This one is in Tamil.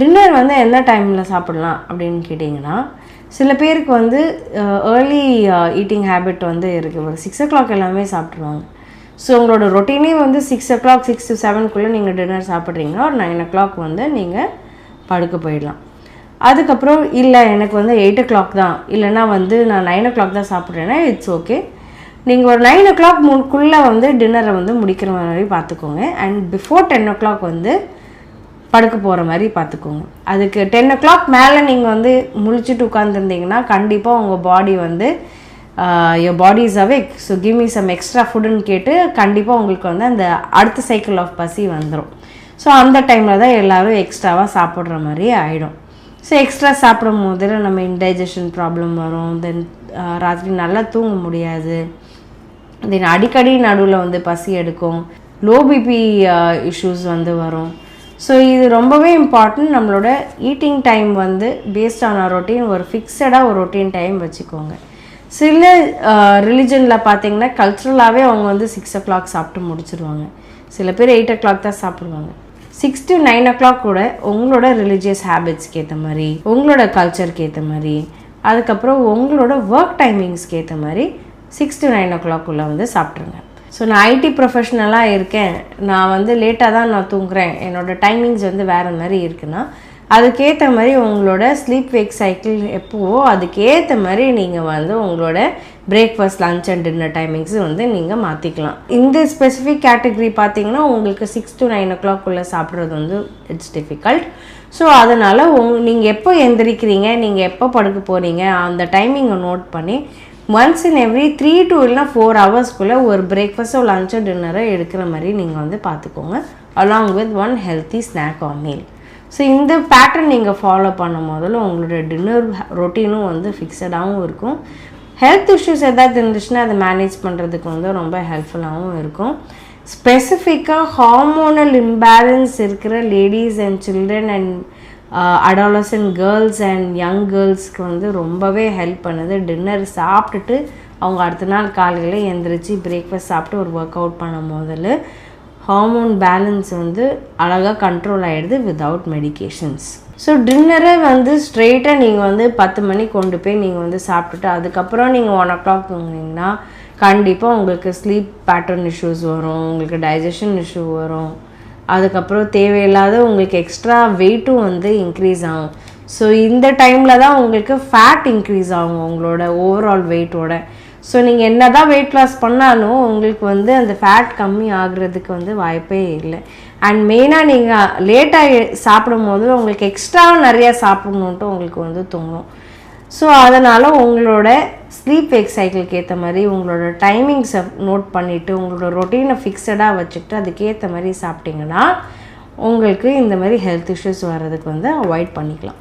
டின்னர் வந்து எந்த டைமில் சாப்பிடலாம் அப்படின்னு கேட்டிங்கன்னா சில பேருக்கு வந்து ஏர்லி ஈட்டிங் ஹேபிட் வந்து இருக்குது ஒரு சிக்ஸ் ஓ கிளாக் எல்லாமே சாப்பிட்ருவாங்க ஸோ உங்களோட ரொட்டீனே வந்து six o'clock six to செவனுக்குள்ளே நீங்கள் டின்னர் சாப்பிட்றீங்கன்னா ஒரு நைன் ஓ கிளாக் வந்து நீங்கள் படுக்க போயிடலாம். அதுக்கப்புறம் இல்லை எனக்கு வந்து எயிட் ஓ கிளாக் தான். இல்லைன்னா வந்து நான் நைன் ஓ கிளாக் தான் சாப்பிட்றேன்னா இட்ஸ் ஓகே நீங்கள் ஒரு நைன் ஓ கிளாக் முன்குள்ளே வந்து டின்னரை வந்து முடிக்கிற மாதிரி பார்த்துக்கோங்க. And before ten O clock வந்து படுக்க போகிற மாதிரி பார்த்துக்கோங்க அதுக்கு டென் ஓ கிளாக் மேலே நீங்கள் வந்து முழிச்சுட்டு உட்காந்துருந்தீங்கன்னா கண்டிப்பாக உங்கள் பாடி வந்து your body is awake so give me some extra ஃபுட்டுன்னு கேட்டு கண்டிப்பாக உங்களுக்கு வந்து அந்த அடுத்த சைக்கிள் ஆஃப் பசி வந்துடும் ஸோ அந்த டைமில் தான் எல்லோரும் எக்ஸ்ட்ராவாக சாப்பிட்ற மாதிரி ஆகிடும் ஸோ எக்ஸ்ட்ரா சாப்பிடும் போது நம்ம இன்டைஜஷன் ப்ராப்ளம் வரும். தென் ராத்திரி நல்லா தூங்க முடியாது. தென் அடிக்கடி நடுவில் வந்து பசி எடுக்கும். லோ பிபி இஷ்யூஸ் வந்து வரும். ஸோ இது ரொம்பவே இம்பார்ட்டன்ட் நம்மளோட ஈட்டிங் டைம் வந்து பேஸ்ட் ஆன் ரொட்டீன் ஒரு ஃபிக்ஸடாக ஒரு ரொட்டீன் டைம் வச்சுக்கோங்க. சில ரிலிஜனில் பார்த்தீங்கன்னா கல்ச்சுரலாகவே அவங்க வந்து சிக்ஸ் ஓ கிளாக் சாப்பிட்டு முடிச்சிருவாங்க. சில பேர் எயிட் ஓ கிளாக் தான் சாப்பிடுவாங்க. Six to nine O clock கூட உங்களோட ரிலீஜியஸ் ஹேபிட்ஸ்க்கு ஏற்ற மாதிரி உங்களோட கல்ச்சருக்கு ஏற்ற மாதிரி அதுக்கப்புறம் உங்களோட ஒர்க் டைமிங்ஸ்க்கு ஏற்ற மாதிரி சிக்ஸ் டு நைன் ஓ கிளாக்குள்ளே வந்து சாப்பிட்ருங்க ஸோ நான் ஐடி ப்ரொஃபஷ்னலாக இருக்கேன். நான் வந்து லேட்டாக தான் நான் தூங்குறேன். என்னோட டைமிங்ஸ் வந்து வேறு மாதிரி இருக்குன்னா அதுக்கேற்ற மாதிரி உங்களோட ஸ்லீப் வேக் சைக்கிள் எப்போவோ அதுக்கேற்ற மாதிரி நீங்கள் வந்து உங்களோட breakfast lunch and dinner timings வந்து நீங்கள் மாற்றிக்கலாம் இந்த ஸ்பெசிஃபிக் கேட்டகரி பார்த்தீங்கன்னா உங்களுக்கு six to nine O clock உள்ளே சாப்பிட்றது வந்து இட்ஸ் டிஃபிகல்ட் ஸோ அதனால் உங் நீங்கள் எப்போ எந்திரிக்கிறீங்க நீங்கள் எப்போ படுக்க போகிறீங்க அந்த டைமிங்கை நோட் பண்ணி once in every three two இல்லைனா ஃபோர் ஹவர்ஸ்க்குள்ளே ஒரு பிரேக்ஃபாஸ்ட்டோ லஞ்சோ டின்னரோ எடுக்கிற மாதிரி நீங்கள் வந்து பார்த்துக்கோங்க along with one healthy snack or meal so இந்த பேட்டர்ன் நீங்கள் ஃபாலோ பண்ணும் முதல்ல உங்களோட டின்னர் ரொட்டீனும் வந்து ஃபிக்ஸடாகவும் இருக்கும். ஹெல்த் இஷ்யூஸ் எதாவது இருந்துச்சுன்னா அதை மேனேஜ் பண்ணுறதுக்கு வந்து ரொம்ப ஹெல்ப்ஃபுல்லாகவும் இருக்கும். ஸ்பெசிஃபிக்காக ஹார்மோனல் இம்பேலன்ஸ் இருக்கிற ladies and children and adolescent girls and young கேர்ள்ஸ்க்கு வந்து ரொம்பவே ஹெல்ப் பண்ணுது. டின்னர் சாப்பிட்டுட்டு அவங்க அடுத்த நாள் காலையில் எழுந்திரிச்சு பிரேக்ஃபாஸ்ட் சாப்பிட்டு ஒரு ஒர்க் அவுட் பண்ணும் போதில் ஹார்மோன் பேலன்ஸ் வந்து அழகாக கண்ட்ரோல் ஆகிடுது விதவுட் மெடிகேஷன்ஸ் ஸோ டின்னரை வந்து ஸ்ட்ரெயிட்டாக நீங்கள் வந்து பத்து மணிக்கு கொண்டு போய் நீங்கள் வந்து சாப்பிட்டுட்டு அதுக்கப்புறம் நீங்கள் ஒன் ஓ கிளாக் தூங்குனீங்கன்னா கண்டிப்பாக உங்களுக்கு ஸ்லீப் பேட்டர்ன் இஷ்யூஸ் வரும் உங்களுக்கு டைஜஷன் இஷ்யூ வரும். அதுக்கப்புறம் தேவையில்லாத உங்களுக்கு எக்ஸ்ட்ரா வெயிட்டும் வந்து இன்க்ரீஸ் ஆகும். ஸோ இந்த டைமில் தான் உங்களுக்கு ஃபேட் இன்க்ரீஸ் ஆகும் உங்களோட ஓவரால் வெயிட்டோட ஸோ நீங்கள் என்ன தான் வெயிட் லாஸ் பண்ணாலும் உங்களுக்கு வந்து அந்த ஃபேட் கம்மி ஆகுறதுக்கு வந்து வாய்ப்பே இல்லை. அண்ட் மெயினாக நீங்கள் லேட்டாக சாப்பிடும் போது உங்களுக்கு எக்ஸ்ட்ரா நிறையா சாப்பிடணுன்ட்டு உங்களுக்கு வந்து தோணும். ஸோ அதனால் உங்களோட ஸ்லீப் வேக் சைக்கிளுக்கு ஏற்ற மாதிரி உங்களோட டைமிங்ஸை நோட் பண்ணிவிட்டு உங்களோட ரொட்டீனை ஃபிக்ஸடாக வச்சுக்கிட்டு அதுக்கேற்ற மாதிரி சாப்பிட்டிங்கன்னா உங்களுக்கு இந்த மாதிரி ஹெல்த் இஷ்யூஸ் வர்றதுக்கு வந்து அவாய்ட் பண்ணிக்கலாம்.